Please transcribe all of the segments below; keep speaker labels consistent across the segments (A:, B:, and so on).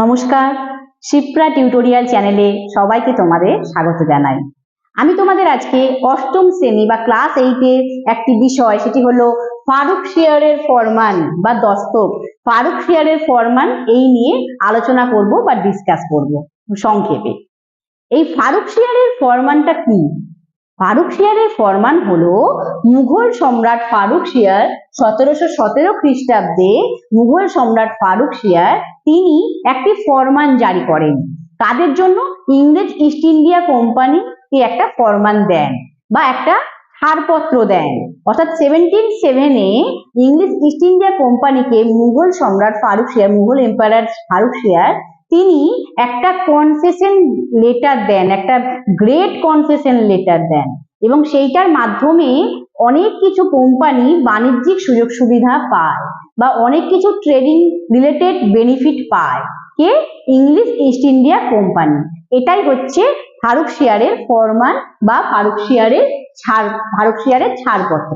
A: নমস্কার, শিপ্রা টিউটোরিয়াল চ্যানেলে সবাইকে তোমাদের স্বাগত জানাই। আমি তোমাদের আজকে অষ্টম শ্রেণি বা ক্লাস এইটের একটি বিষয়, সেটি হলো ফারুক শেয়ারের ফরমান বা দস্তক। ফারুক শেয়ারের ফরমান এই নিয়ে আলোচনা করব বা ডিসকাস করব সংক্ষেপে। এই ফারুক শেয়ারের ফরমানটা কি? ফারুক শেয়ারের ফরমান হলো মুঘল সম্রাট ফারুক শেয়ার সতেরোশো সতেরো খ্রিস্টাব্দে মুঘল সম্রাট ফারুক শেয়ার তিনি একটি ফরমান জারি করেন। কাদের জন্য? ইংরেজ ইস্ট ইন্ডিয়া কোম্পানিকে একটা ফরমান দেন বা একটা ছাড়পত্র দেন। অর্থাৎ সেভেন্টিন সেভেনে ইংলিশ ইস্ট ইন্ডিয়া কোম্পানিকে মুঘল সম্রাট Farrukhsiyar, Mughal empire Farrukhsiyar তিনি একটা কনসেশন লেটার দেন, একটা গ্রেট কনসেশন লেটার দেন এবং সেইটার মাধ্যমে অনেক কিছু কোম্পানি বাণিজ্যিক সুযোগ সুবিধা পায় বা অনেক কিছু ট্রেডিং রিলেটেড বেনিফিট পায়। কে? ইংলিশ ইস্ট ইন্ডিয়া কোম্পানি এটাই হচ্ছে ফারুক শেয়ারের ফরমান বা ফারুক শেয়ারের ছাড় ফারুক শেয়ারের ছাড়পত্র।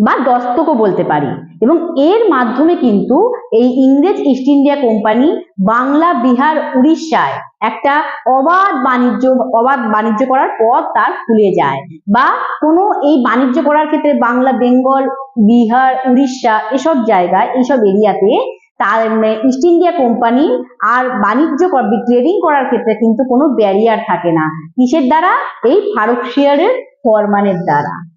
A: বা দস্তকও বলতে পারি। এবং এর মাধ্যমে কিন্তু এই ইংরেজ East India company Bangla, Bihar, উড়িষ্যায় একটা অবাধ বাণিজ্য অবাধ বাণিজ্য করার পথ তার খুলে যায়। বা কোনো এই বাণিজ্য করার ক্ষেত্রে বাংলা, বেঙ্গল, বিহার, উড়িষ্যা এসব জায়গায় এইসব এরিয়াতে তার ইস্ট ইন্ডিয়া কোম্পানি আর বাণিজ্য ট্রেডিং করার ক্ষেত্রে কিন্তু কোনো ব্যারিয়ার থাকে না। কিসের দ্বারা? এই ফারুক শেয়ারের ফরমানের দ্বারা।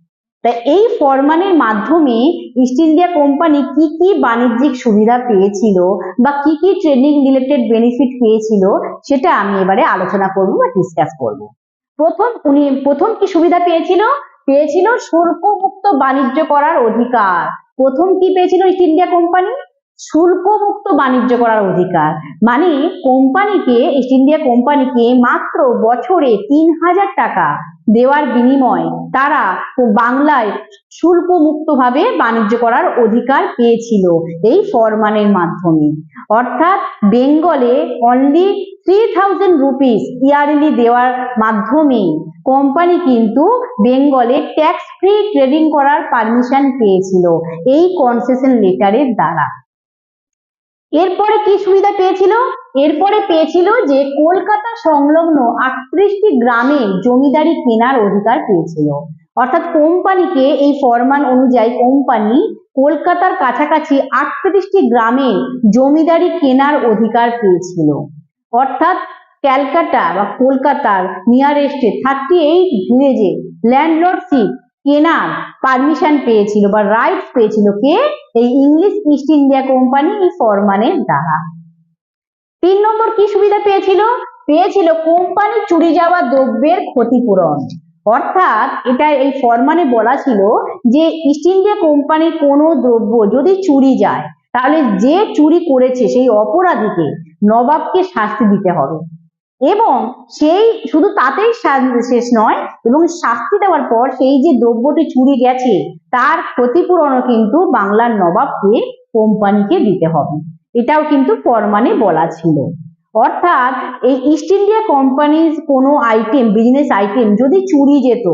A: তাই এই ফরমানের মাধ্যমে ইস্ট ইন্ডিয়া কোম্পানি কি কি বাণিজ্যিক সুবিধা পেয়েছিল বা কি কি ট্রেডিং রিলেটেড বেনিফিট পেয়েছিল সেটা আমি এবারে আলোচনা করব বা ডিসকাস করব। প্রথম উনি প্রথম কি সুবিধা পেয়েছিল? পেয়েছিল শুল্কমুক্ত বাণিজ্য করার অধিকার। প্রথম কি পেয়েছিল ইস্ট ইন্ডিয়া কোম্পানি শুল্কমুক্ত বাণিজ্য করার অধিকার। মানে কোম্পানিকে ইস্ট ইন্ডিয়া কোম্পানিকে মাত্র বছরে তিন হাজার টাকা দেওয়ার বিনিময়ে তারা বাংলায় শুল্কমুক্ত ভাবে বাণিজ্য করার অধিকার পেয়েছিল এই ফরমানের মাধ্যমে। অর্থাৎ বেঙ্গলে only three thousand rupees yearly দেওয়ার মাধ্যমে কোম্পানি কিন্তু বেঙ্গলে ট্যাক্স ফ্রি ট্রেডিং করার পারমিশন পেয়েছিল এই কনসেশন লেটারের দ্বারা। এরপরে কি সুবিধা পেয়েছিল? এরপরে পেয়েছিল যে কলকাতা সংলগ্ন আটত্রিশটি গ্রামে জমিদারি কেনার অধিকার পেয়েছিল। অর্থাৎ কোম্পানিকে এই ফরমান অনুযায়ী কোম্পানি কলকাতার কাছাকাছি আটত্রিশটি গ্রামে জমিদারি কেনার অধিকার পেয়েছিল। অর্থাৎ ক্যালকাটা বা কলকাতার নিয়ারেস্টে থার্টি এইট ভিলেজে ল্যান্ডলর্ডশিপ কেনার পারমিশন পেয়েছিল বা রাইটস পেয়েছিল কে? এই ইংলিশ ইস্ট ইন্ডিয়া কোম্পানি এই ফরমানের দ্বারা। তিন নম্বর কি সুবিধা পেয়েছিল? পেয়েছিল কোম্পানি চুরি যাওয়া দ্রব্যের ক্ষতিপূরণ। অর্থাৎ এটা এই ফরমানে বলা ছিল যে ইস্ট ইন্ডিয়া কোম্পানির কোনো দ্রব্য যদি চুরি যায়, তাহলে যে চুরি করেছে সেই অপরাধীকে নবাবকে শাস্তি দিতে হবে। এবং সেই শুধু তাতেই শেষ নয়, এবং শাস্তি দেওয়ার পর সেই যে দ্রব্যটি চুরি গেছে, তার ক্ষতিপূরণও কিন্তু বাংলার নবাবকে, কোম্পানিকে দিতে হবে। এটাও কিন্তু ফরমানে বলা ছিল। অর্থাৎ এই ইস্ট ইন্ডিয়া কোম্পানির কোনো আইটেম বিজনেস আইটেম যদি চুরি যেত,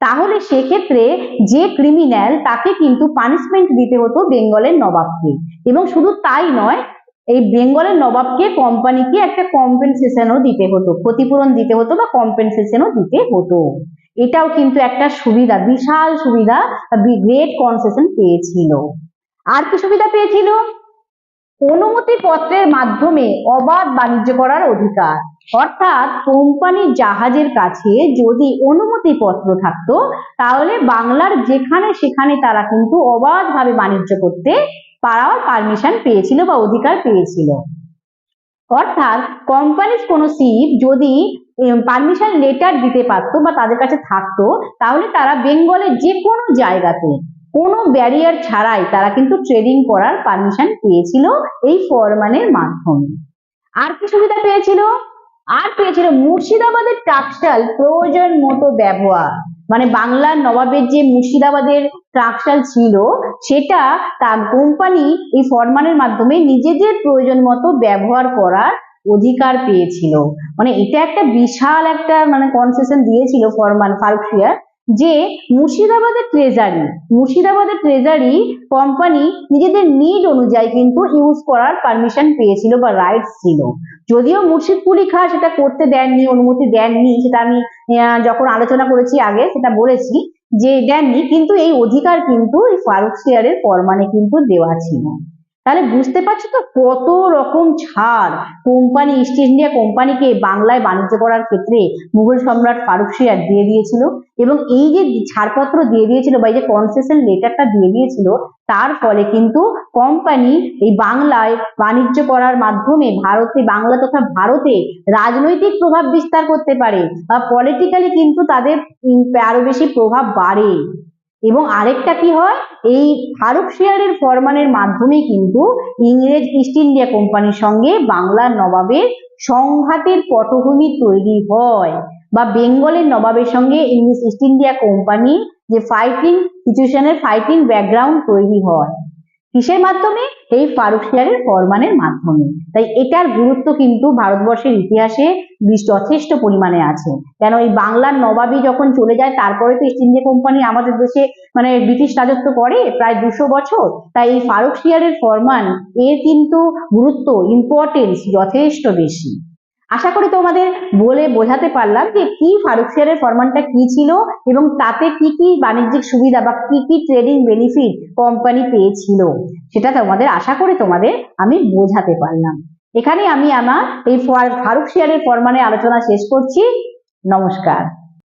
A: তাহলে সেক্ষেত্রে যে ক্রিমিনাল তাকে কিন্তু পানিশমেন্ট দিতে হতো বেঙ্গলের নবাবকে। এবং শুধু তাই নয়, এই বেঙ্গলের নবাবকে কোম্পানিকে একটা কম্পেনসেশনও দিতে হতো, ক্ষতিপূরণ দিতে হতো বা কম্পেনসেশনও দিতে হতো। এটাও কিন্তু একটা সুবিধা, বিশাল সুবিধা গ্রেট কনসেশন পেয়েছিল। আর কি সুবিধা পেয়েছিল? অনুমতি পত্রের মাধ্যমে অবাধ বাণিজ্য করার অধিকার। অর্থাৎ কোম্পানির জাহাজের কাছে যদি অনুমতি পত্র থাকতো, তাহলে বাংলার যেখানে সেখানে তারা কিন্তু অবাধভাবে বাণিজ্য করতে পারার পারমিশন পেয়েছিল বা অধিকার পেয়েছিল। অর্থাৎ কোম্পানির কোনো শিপ যদি পারমিশন লেটার দিতে পারতো বা তাদের কাছে থাকতো, তাহলে তারা বেঙ্গলের যে কোনো জায়গাতে কোনো ব্যারিয়ার ছাড়াই তারা কিন্তু ট্রেডিং করার পারমিশন পেয়েছিল এই ফরমানের মাধ্যমে। আর কি সুবিধা পেয়েছিল? আর পেয়েছিল মুর্শিদাবাদের টাকশাল প্রয়োজন মতো ব্যবহার। মানে বাংলার নবাবের যে মুর্শিদাবাদের ট্রাকশাল ছিল, সেটা তার কোম্পানি এই ফরমানের মাধ্যমে নিজেদের প্রয়োজন মতো ব্যবহার করার অধিকার পেয়েছিল। মানে এটা একটা বিশাল একটা মানে কনসেশন দিয়েছিল ফরমান ফারুক যে মুর্শিদাবাদের ট্রেজারি মুর্শিদাবাদের ট্রেজারি কোম্পানি নিজেদের নিড অনুযায়ী কিন্তু ইউজ করার পারমিশন পেয়েছিল বা রাইটস ছিল। যদিও মুর্শিদপুরি খা সেটা করতে দেননি, অনুমতি দেননি, সেটা আমি যখন আলোচনা করেছি আগে সেটা বলেছি যে দেননি, কিন্তু এই অধিকার কিন্তু এই ফারুক শেয়ারের ফরমানে কিন্তু দেওয়া ছিল। তাহলে বুঝতে পারছ তো কত রকম ছাড় কোম্পানি ইস্ট ইন্ডিয়া কোম্পানিকে বাংলায় বাণিজ্য করার ক্ষেত্রে মুঘল সম্রাট ফারুক শেয়ার দিয়ে দিয়েছিল এবং এই যে ছাড়পত্র দিয়ে দিয়েছিল বা এই যে কনসেশন লেটারটা দিয়ে দিয়েছিল, তার ফলে কিন্তু কোম্পানি এই বাংলায় বাণিজ্য করার মাধ্যমে ভারতে, বাংলা তথা ভারতে রাজনৈতিক প্রভাব বিস্তার করতে পারে বা পলিটিক্যালি কিন্তু তাদের আরও বেশি প্রভাব বাড়ে। এবং আরেকটা কি হয়? এই ফারুক শেয়ারের ফরমানের মাধ্যমে কিন্তু ইংরেজ ইস্ট ইন্ডিয়া কোম্পানির সঙ্গে বাংলার নবাবের সংঘাতের পটভূমি তৈরি হয় বা বেঙ্গলের নবাবের সঙ্গে ইংলিশ ইস্ট ইন্ডিয়া কোম্পানি যে ফাইটিং সিচুয়েশনের ফাইটিং ব্যাকগ্রাউন্ড তৈরি হয়। কিসের মাধ্যমে? এই ফারুক শেয়ারের ফরমানের মাধ্যমে। তাই এটার গুরুত্ব কিন্তু ভারতবর্ষের ইতিহাসে যথেষ্ট পরিমাণে আছে। কেন এই বাংলার নবাবী যখন চলে যায়, তারপরে তো ইস্ট ইন্ডিয়া কোম্পানি আমাদের দেশে মানে ব্রিটিশ রাজত্ব করে প্রায় দুশো বছর। তাই এই ফারুক শেয়ারের ফরমান এর কিন্তু গুরুত্ব ইম্পর্টেন্স যথেষ্ট বেশি। আশা করি তোমাদের বলে বোঝাতে পারলাম যে কি ফারুক শেয়ারের ফরমানটা কি ছিল এবং তাতে কি কি বাণিজ্যিক সুবিধা বা কি কি ট্রেডিং বেনিফিট কোম্পানি পেয়েছিল। সেটা তোমাদের আশা করে তোমাদের আমি বোঝাতে পারলাম। এখানে আমি আমার এই ফারুক শেয়ারের ফরমানের আলোচনা শেষ করছি। নমস্কার।